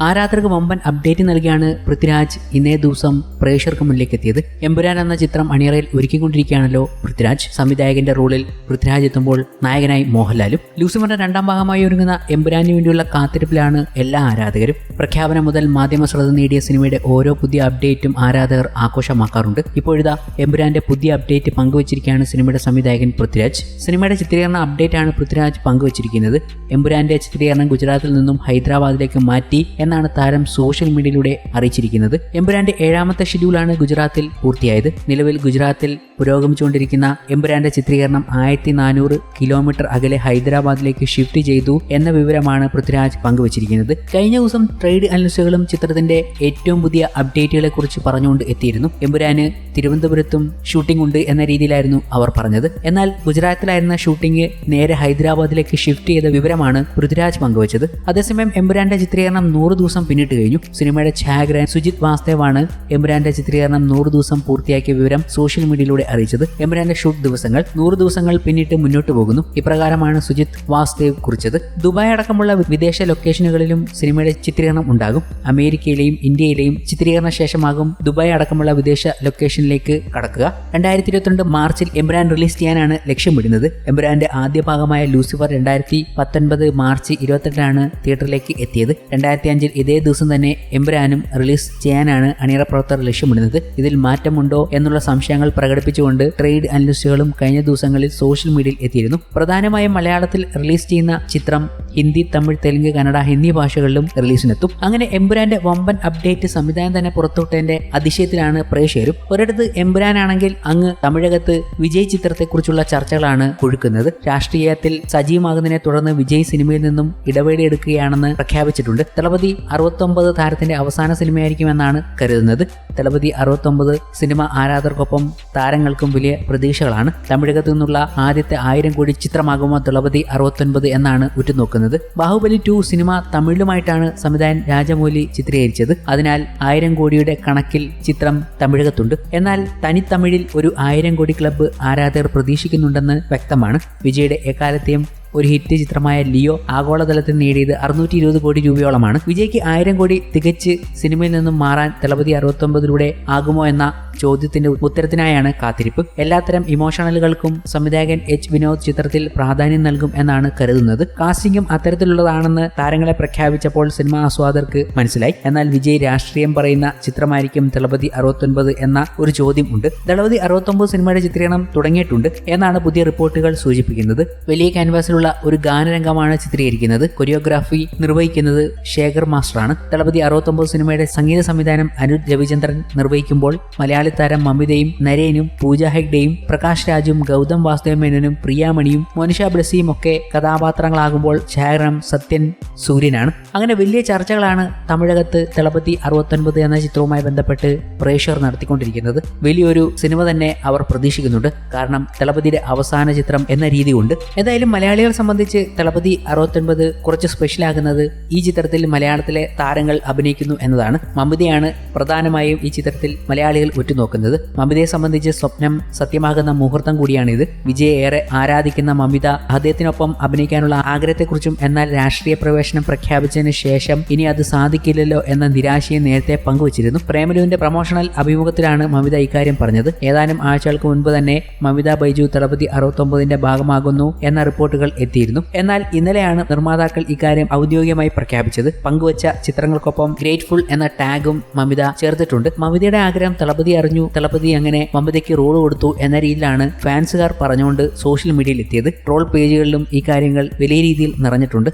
ആരാധകർക്ക് വമ്പൻ അപ്ഡേറ്റ് നൽകിയാണ് പൃഥ്വിരാജ് ഇന്നേ ദിവസം പ്രേക്ഷകർക്ക് മുന്നിലേക്ക് എത്തിയത് എമ്പുരാൻ എന്ന ചിത്രം അണിയറയിൽ ഒരുക്കിക്കൊണ്ടിരിക്കുകയാണല്ലോ പൃഥ്വിരാജ്. സംവിധായകന്റെ റോളിൽ പൃഥ്വിരാജ് എത്തുമ്പോൾ നായകനായി മോഹൻലാലും ലൂസിഫറിന്റെ രണ്ടാം ഭാഗമായി ഒരുങ്ങുന്ന എമ്പുരാനു വേണ്ടിയുള്ള കാത്തിരിപ്പിലാണ് എല്ലാ ആരാധകരും. പ്രഖ്യാപനം മുതൽ മാധ്യമ ശ്രദ്ധ നേടിയ സിനിമയുടെ ഓരോ പുതിയ അപ്ഡേറ്റും ആരാധകർ ആഘോഷമാക്കാറുണ്ട്. ഇപ്പോഴിതാ എമ്പുരാന്റെ പുതിയ അപ്ഡേറ്റ് പങ്കുവച്ചിരിക്കുകയാണ് സിനിമയുടെ സംവിധായകൻ പൃഥ്വിരാജ്. സിനിമയുടെ ചിത്രീകരണ അപ്ഡേറ്റ് ആണ് പൃഥ്വിരാജ് പങ്കുവച്ചിരിക്കുന്നത്. എമ്പുരാന്റെ ചിത്രീകരണം ഗുജറാത്തിൽ നിന്നും ഹൈദരാബാദിലേക്ക് മാറ്റി എന്നാണ് താരം സോഷ്യൽ മീഡിയയിലൂടെ അറിയിച്ചിരിക്കുന്നത്. എമ്പുരാന്റെ ഏഴാമത്തെ ഷെഡ്യൂളാണ് ഗുജറാത്തിൽ പൂർത്തിയായത്. നിലവിൽ ഗുജറാത്തിൽ പുരോഗമിച്ചുകൊണ്ടിരിക്കുന്ന എമ്പുരാന്റെ ചിത്രീകരണം ആയിരത്തി നാനൂറ് കിലോമീറ്റർ അകലെ ഹൈദരാബാദിലേക്ക് ഷിഫ്റ്റ് ചെയ്തു എന്ന വിവരമാണ് പൃഥ്വിരാജ് പങ്കുവച്ചിരിക്കുന്നത്. കഴിഞ്ഞ ദിവസം ട്രേഡ് അനലിസ്റ്റുകളും ചിത്രത്തിന്റെ ഏറ്റവും പുതിയ അപ്ഡേറ്റുകളെ കുറിച്ച് പറഞ്ഞുകൊണ്ട് എത്തിയിരുന്നു. എമ്പുരാന് തിരുവനന്തപുരത്തും ഷൂട്ടിംഗ് ഉണ്ട് എന്ന രീതിയിലായിരുന്നു അവർ പറഞ്ഞത്. എന്നാൽ ഗുജറാത്തിലായിരുന്ന ഷൂട്ടിംഗ് നേരെ ഹൈദരാബാദിലേക്ക് ഷിഫ്റ്റ് ചെയ്ത വിവരമാണ് പൃഥ്വിരാജ് പങ്കുവച്ചത്. അതേസമയം എമ്പുരാന്റെ ചിത്രീകരണം നൂറ് ദിവസം പിന്നിട്ട് കഴിഞ്ഞു. സിനിമയുടെ ഛായാഗ്രഹൻ സുജിത് വാസ്തവാണ് എമ്പുരാന്റെ ചിത്രീകരണം നൂറ് ദിവസം പൂർത്തിയാക്കിയ വിവരം സോഷ്യൽ മീഡിയയിലൂടെ അറിയിച്ചത്. എമ്പുരാന്റെ ഷൂട്ട് ദിവസങ്ങൾ നൂറ് ദിവസങ്ങൾ പിന്നിട്ട് മുന്നോട്ട് പോകുന്നു. ഇപ്രകാരമാണ് സുജിത് വാസ്തേവ് കുറിച്ചത്. ദുബായ് അടക്കമുള്ള വിദേശ ലൊക്കേഷനുകളിലും സിനിമയുടെ ചിത്രീകരണം ഉണ്ടാകും. അമേരിക്കയിലെയും ഇന്ത്യയിലെയും ചിത്രീകരണ ശേഷമാകും ദുബായ് അടക്കമുള്ള വിദേശ ലൊക്കേഷനിലേക്ക് കടക്കുക. രണ്ടായിരത്തി ഇരുപത്തിരണ്ട് മാർച്ചിൽ എംബ്രാൻ റിലീസ് ചെയ്യാനാണ് ലക്ഷ്യമിടുന്നത്. എംബ്രാന്റെ ആദ്യ ഭാഗമായ ലൂസിഫർ രണ്ടായിരത്തി പത്തൊൻപത് മാർച്ച് ഇരുപത്തിരണ്ടാണ് തിയേറ്ററിലേക്ക് എത്തിയത്. രണ്ടായിരത്തി അഞ്ചിൽ ഇതേ ദിവസം തന്നെ എംബ്രാനും റിലീസ് ചെയ്യാനാണ് അണിയറ പ്രവർത്തകർ ലക്ഷ്യമിടുന്നത്. ഇതിൽ മാറ്റമുണ്ടോ എന്നുള്ള സംശയങ്ങൾ പ്രകടിപ്പിച്ചുകൊണ്ട് ട്രേഡ് അനലിസ്റ്റുകളും കഴിഞ്ഞ ദിവസങ്ങളിൽ സോഷ്യൽ മീഡിയയിൽ എത്തിയിരുന്നു. പ്രധാനമായും മലയാളത്തിൽ റിലീസ് ചെയ്യുന്ന ചിത്രം ഹിന്ദി തമിഴ് തെലുങ്ക് കന്നഡ എന്നീ ഭാഷകളിലും റിലീസിനെത്തും. അങ്ങനെ എംബുരാന്റെ വമ്പൻ അപ്ഡേറ്റ് സംവിധാനം തന്നെ പുറത്തുവിട്ടതിന്റെ അതിശയത്തിലാണ് പ്രേക്ഷകരും. ഒരിടത്ത് എമ്പുരാനാണെങ്കിൽ അങ്ങ് തമിഴകത്ത് വിജയ് ചിത്രത്തെക്കുറിച്ചുള്ള ചർച്ചകളാണ് കൊഴുക്കുന്നത് രാഷ്ട്രീയത്തിൽ സജീവമാകുന്നതിനെ തുടർന്ന് വിജയ് സിനിമയിൽ നിന്നും ഇടവേളയെടുക്കുകയാണെന്ന് പ്രഖ്യാപിച്ചിട്ടുണ്ട്. ദളപതി അറുപത്തൊമ്പത് താരത്തിന്റെ അവസാന സിനിമയായിരിക്കുമെന്നാണ് കരുതുന്നത്. ദളപതി അറുപത്തൊമ്പത് സിനിമ ആരാധകർക്കൊപ്പം താരങ്ങൾക്കും വലിയ പ്രതീക്ഷകളാണ്. തമിഴകത്തു നിന്നുള്ള ആദ്യത്തെ ആയിരം കോടി ചിത്രമാകുമോ ദളപതി അറുപത്തൊൻപത് എന്നാണ് ഉറ്റുനോക്കുന്നത്. ബാഹുബലി ടു സിനിമ തമിഴിലുമായിട്ടാണ് സംവിധായകൻ രാജമൗലി ചിത്രീകരിച്ചത്. അതിനാൽ ആയിരം കോടിയുടെ കണക്കിൽ ചിത്രം തമിഴകത്തുണ്ട്. എന്നാൽ തനിത്തമിഴിൽ ഒരു ആയിരം കോടി ക്ലബ്ബ് ആരാധകർ പ്രതീക്ഷിക്കുന്നുണ്ടെന്ന് വ്യക്തമാണ്. വിജയുടെ എക്കാലത്തെയും ഒരു ഹിറ്റ് ചിത്രമായ ലിയോ ആഗോളതലത്തിൽ നേടിയത് അറുന്നൂറ്റി ഇരുപത് കോടി രൂപയോളമാണ്. വിജയ്ക്ക് ആയിരം കോടി തികച്ച് സിനിമയിൽ നിന്നും മാറാൻ തളപതി അറുപത്തൊമ്പതിലൂടെ ആകുമോ എന്ന ചോദ്യത്തിന്റെ ഉത്തരത്തിനായാണ് കാത്തിരിപ്പ്. എല്ലാത്തരം ഇമോഷണലുകൾക്കും സംവിധായകൻ എച്ച് വിനോദ് ചിത്രത്തിൽ പ്രാധാന്യം നൽകും എന്നാണ് കരുതുന്നത്. കാസ്റ്റിംഗും അത്തരത്തിലുള്ളതാണെന്ന് താരങ്ങളെ പ്രഖ്യാപിച്ചപ്പോൾ സിനിമാ ആസ്വാദകർക്ക് മനസ്സിലായി. എന്നാൽ വിജയ് രാഷ്ട്രീയം പറയുന്ന ചിത്രമായിരിക്കും ദളപതി അറുപത്തൊൻപത് എന്ന ഒരു ചോദ്യം ഉണ്ട്. ദളപതി അറുപത്തൊമ്പത് സിനിമയുടെ ചിത്രീകരണം തുടങ്ങിയിട്ടുണ്ട് എന്നാണ് പുതിയ റിപ്പോർട്ടുകൾ സൂചിപ്പിക്കുന്നത്. വലിയ ക്യാൻവാസിലുള്ള ഒരു ഗാനരംഗമാണ് ചിത്രീകരിക്കുന്നത്. കൊറിയോഗ്രാഫി നിർവഹിക്കുന്നത് ശേഖർ മാസ്റ്ററാണ്. തളപതി അറുപത്തൊമ്പത് സിനിമയുടെ സംഗീത സംവിധാനം അനുജ് രവിചന്ദ്രൻ നിർവഹിക്കുമ്പോൾ മലയാളി താരം മമിതയും നരേനും പൂജ ഹെഗ്ഡെയും പ്രകാശ് രാജും ഗൗതം വാസുദേവ പ്രിയാമണിയും മോനിഷ ബ്ലസിയും ഒക്കെ കഥാപാത്രങ്ങളാകുമ്പോൾ ഛായാഗ്രഹണം സത്യൻ സൂര്യനാണ്. അങ്ങനെ വലിയ ചർച്ചകളാണ് തമിഴകത്ത് തളപതി അറുപത്തൊൻപത് എന്ന ചിത്രവുമായി ബന്ധപ്പെട്ട് പ്രേക്ഷകർ നടത്തിക്കൊണ്ടിരിക്കുന്നത്. വലിയൊരു സിനിമ തന്നെ അവർ പ്രതീക്ഷിക്കുന്നുണ്ട്. കാരണം തളപതിയുടെ അവസാന ചിത്രം എന്ന രീതി കൊണ്ട് ഏതായാലും മലയാളികളെ സംബന്ധിച്ച് തളപതി അറുപത്തൊൻപത് കുറച്ച് സ്പെഷ്യലാകുന്നത് ഈ ചിത്രത്തിൽ മലയാളത്തിലെ താരങ്ങൾ അഭിനയിക്കുന്നു എന്നതാണ്. മമിതയാണ് പ്രധാനമായും ഈ ചിത്രത്തിൽ മലയാളികൾ ഉറ്റുനോക്കുന്നത്. മമിതയെ സംബന്ധിച്ച് സ്വപ്നം സത്യമാകുന്ന മുഹൂർത്തം കൂടിയാണിത്. വിജയ് ഏറെ ആരാധിക്കുന്ന മമിത അദ്ദേഹത്തിനൊപ്പം അഭിനയിക്കാനുള്ള ആഗ്രഹത്തെക്കുറിച്ചും എന്നാൽ രാഷ്ട്രീയ പ്രവേശനം പ്രഖ്യാപിച്ചതിന് ശേഷം ഇനി അത് സാധിക്കില്ലല്ലോ എന്ന നിരാശയെ നേരത്തെ പങ്കുവച്ചിരുന്നു. പ്രേമലുവിന്റെ പ്രൊമോഷണൽ അഭിമുഖത്തിലാണ് മമിത ഇക്കാര്യം പറഞ്ഞത്. ഏതാനും ആഴ്ചകൾക്ക് മുൻപ് തന്നെ മമിത ബൈജു തളപതി അറുപത്തൊമ്പതിന്റെ ഭാഗമാകുന്നു എന്ന റിപ്പോർട്ടുകൾ എത്തിയിരുന്നു എന്നാൽ ഇന്നലെയാണ് നിർമ്മാതാക്കൾ ഇക്കാര്യം ഔദ്യോഗികമായി പ്രഖ്യാപിച്ചത്. പങ്കുവച്ച ചിത്രങ്ങൾക്കൊപ്പം ഗ്രേറ്റ്ഫുൾ എന്ന ടാഗും മമിത ചേർത്തിട്ടുണ്ട്. മമിതയുടെ ആഗ്രഹം തളപതി അറിഞ്ഞു. തളപതി അങ്ങനെ മമിതയ്ക്ക് റോൾ കൊടുത്തു എന്ന രീതിയിലാണ് ഫാൻസുകാർ പറഞ്ഞുകൊണ്ട് സോഷ്യൽ മീഡിയയിൽ എത്തിയത്. ട്രോൾ പേജുകളിലും ഈ കാര്യങ്ങൾ വലിയ രീതിയിൽ നിറഞ്ഞിട്ടുണ്ട്.